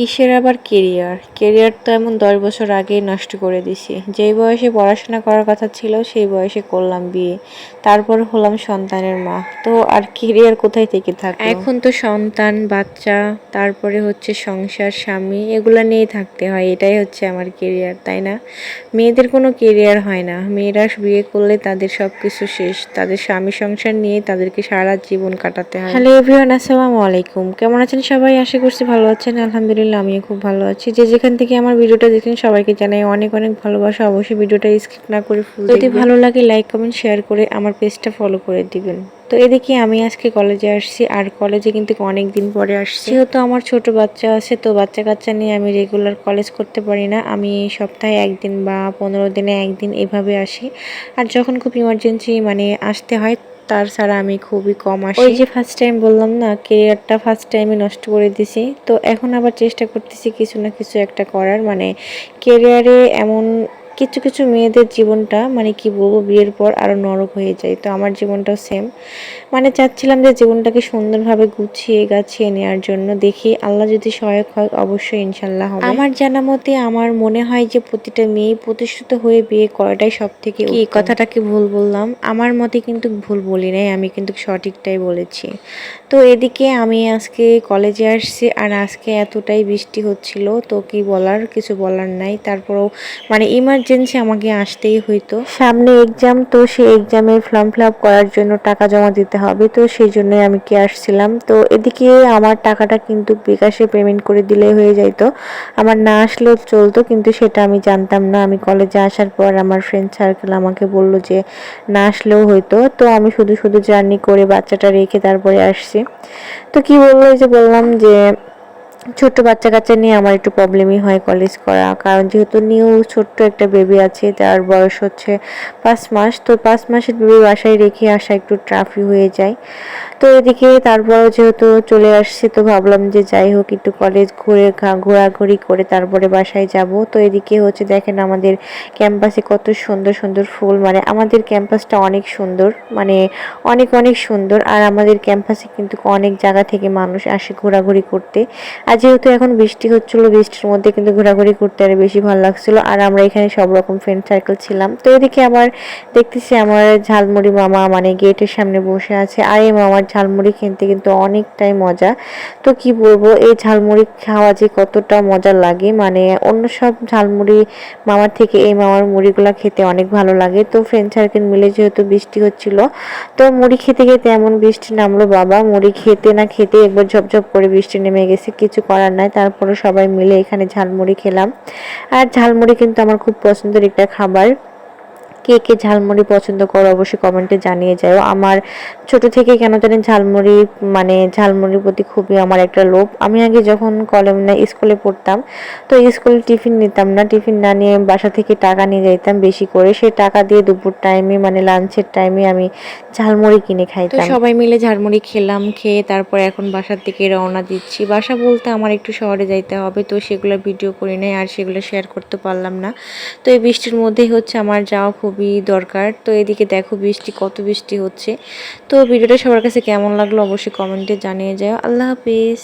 কিসের আবার career? Career তো এমন দশ বছর আগেই নষ্ট করে দিছি। যেই বয়সে পড়াশোনা করার কথা ছিল সেই বয়সে করলাম বিয়ে। তারপর হলাম সন্তানের মা। তো আর কেরিয়ার কোথায় থেকে থাকবে এখন তো সন্তান বাচ্চা তারপরে হচ্ছে সংসার স্বামী এগুলা নিয়েই থাকতে হয়। এটাই হচ্ছে আমার কেরিয়ার তাই না? মেয়েদের কোনো কেরিয়ার হয় না। মেয়েরা বিয়ে করলে তাদের সব কিছু শেষ। তাদের স্বামী সংসার নিয়ে তাদেরকে সারা জীবন কাটাতে হয়। হ্যালো এভরিওয়ান আসসালামু আলাইকুম। কেমন আছেন সবাই? আশা করছি ভালো আছেন। আলহামদুলিল্লাহ। আমিও খুব ভালো আছি। যে যেখান থেকে আমার ভিডিওটা দেখেন সবাইকে জানাই অনেক অনেক ভালোবাসা। অবশ্যই ভিডিওটা স্কিপ না করে ফুল যদি ভালো লাগে লাইক কমেন্ট শেয়ার করে আমার পেজটা ফলো করে দিবেন। তো এদিকে আমি আজকে কলেজে আসছি আর কলেজে কিন্তু অনেক দিন পরে আসছি। যেহেতু আমার ছোট বাচ্চা আছে তো বাচ্চা কাচ্চা নিয়ে আমি রেগুলার কলেজ করতে পারি না। আমি সপ্তাহে একদিন বা পনেরো দিনে একদিন এভাবে আসি। আর যখন খুব ইমার্জেন্সি মানে আসতে হয় তার ছাড়া আমি খুবই কম আসি। ওই যে ফার্স্ট টাইম বললাম না কেরিয়ারটা ফার্স্ট টাইমে নষ্ট করে দিছি। তো এখন আবার চেষ্টা করতেছি কিছু না কিছু একটা করার। মানে কেরিয়ারে এমন কিছু কিছু মেয়েদের জীবনটা মানে কি বলব বিয়ের পর আরও নরক হয়ে যায়। তো আমার জীবনটাও সেম মানে চাচ্ছিলাম যে জীবনটাকে সুন্দরভাবে গুছিয়ে গাছিয়ে নেওয়ার জন্য। দেখি আল্লাহ যদি সহায়ক হয় অবশ্যই ইনশাল্লাহ হবে। আমার জানা মতে আমার মনে হয় যে প্রতিটা মেয়ে প্রতিষ্ঠিত হয়ে বিয়ে করাটাই সব থেকে কি কথাটাকে ভুল বললাম? আমার মতে কিন্তু ভুল বলি নাই আমি কিন্তু সঠিকটাই বলেছি। তো এদিকে আমি আজকে কলেজে আসছি আর আজকে এতটাই বৃষ্টি হচ্ছিল তো কি বলার? কিছু বলার নাই। তারপরেও মানে ইমার্জেন্সি আমাকে আসতেই হইতো। সামনে এক্সাম তো সেই এক্সামের ফর্ম ফিল আপ করার জন্য টাকা জমা দিতে হবে, তো সেই জন্য আমি কি আসছিলাম। তো এদিকে আমার টাকাটা কিন্তু বিকাশে পেমেন্ট করে দিলে হয়ে যাইতো। আমার না আসলেও চলতো, কিন্তু সেটা আমি জানতাম না। আমি কলেজে আসার পর আমার ফ্রেন্ড সার্কেল আমাকে বলল যে, না আসলেও হইতো। তো আমি শুধু শুধু জার্নি করে বাচ্চাটা রেখে তারপরে আসছি। তো কি এই যে বললাম যে ছোট্ট বাচ্চা কাচ্চা নিয়ে আমার একটু প্রবলেমই হয় কলেজ করা। কারণ যেহেতু নিউ ছোট্ট একটা বেবি আছে, তার বয়স হচ্ছে পাঁচ মাস। তো পাঁচ মাসের বেবি বাসায় রেখে আসা একটু ট্রাফি হয়ে যায়। তো এদিকে তারপর যেহেতু চলে আসছি, তো ভাবলাম যে যাই হোক একটু কলেজ ঘুরে ঘোরাঘুরি করে তারপরে বাসায় যাব। তো এদিকে হচ্ছে দেখেন আমাদের ক্যাম্পাসে কত সুন্দর সুন্দর ফুল। মানে আমাদের ক্যাম্পাসটা অনেক সুন্দর মানে অনেক অনেক সুন্দর। আর আমাদের ক্যাম্পাসে কিন্তু অনেক জায়গা থেকে মানুষ আসে ঘোরাঘুরি করতে। আর যেহেতু এখন বৃষ্টি হচ্ছিল, বৃষ্টির মধ্যে কিন্তু ঘোরাঘুরি করতে আরও বেশি ভালো লাগছিল। আর আমরা এখানে সব রকম ফ্রেন্ড সার্কেল ছিলাম। তো এদিকে আবার দেখতেছি আমার ঝালমুড়ি মামা মানে গেটের সামনে বসে আছে। আর এই মামার ঝালমুড়ি খেতে কিন্তু অনেকটাই মজা। তো কি বলব, এই ঝালমুড়ি খাওয়া যে কতটা মজা লাগে মানে অন্য সব ঝালমুড়ি মামার থেকে এই মামার মুড়িগুলা খেতে অনেক ভালো লাগে। তো ফ্রেন্ড সার্কেল মিলে যেহেতু বৃষ্টি হচ্ছিল, তো মুড়ি খেতে খেতে এমন বৃষ্টি নামলো বাবা। মুড়ি খেতে না খেতে একবার ঝপঝপ করে বৃষ্টি নেমে গেছে, কিছু করার নাই। তারপরে সবাই মিলে এখানে ঝালমুড়ি খেলাম। আর ঝালমুড়ি কিন্তু আমার খুব পছন্দের একটা খাবার। কে কে ঝালমুড়ি পছন্দ করো অবশ্যই কমেন্টে জানিয়ে যাও। আমার ছোট থেকে কেন জানি ঝালমুড়ি মানে ঝালমুড়ির প্রতি খুবই আমার একটা লোভ। আমি আগে যখন কলেজ না স্কুলে পড়তাম তো স্কুলে টিফিন নিতাম না। টিফিন না নিয়ে বাসা থেকে টাকা নিয়ে যাইতাম বেশি করে। সেই টাকা দিয়ে দুপুর টাইমে মানে লাঞ্চের টাইমে আমি ঝালমুড়ি কিনে খাইতাম। সবাই মিলে ঝালমুড়ি খেলাম খেয়ে তারপর এখন বাসার থেকে রওনা দিচ্ছি। বাসা বলতে আমার একটু শহরে যাইতে হবে তো সেগুলো ভিডিও করি নাই আর সেগুলো শেয়ার করতে পারলাম না। তো এই বৃষ্টির মধ্যেই হচ্ছে আমার যাওয়া খুবই দরকার। তো এদিকে দেখো বৃষ্টি, কত বৃষ্টি হচ্ছে। তো ভিডিওটা সবার কাছে কেমন লাগল অবশ্যই কমেন্টে জানিয়ে যাও। আল্লাহ হাফিজ।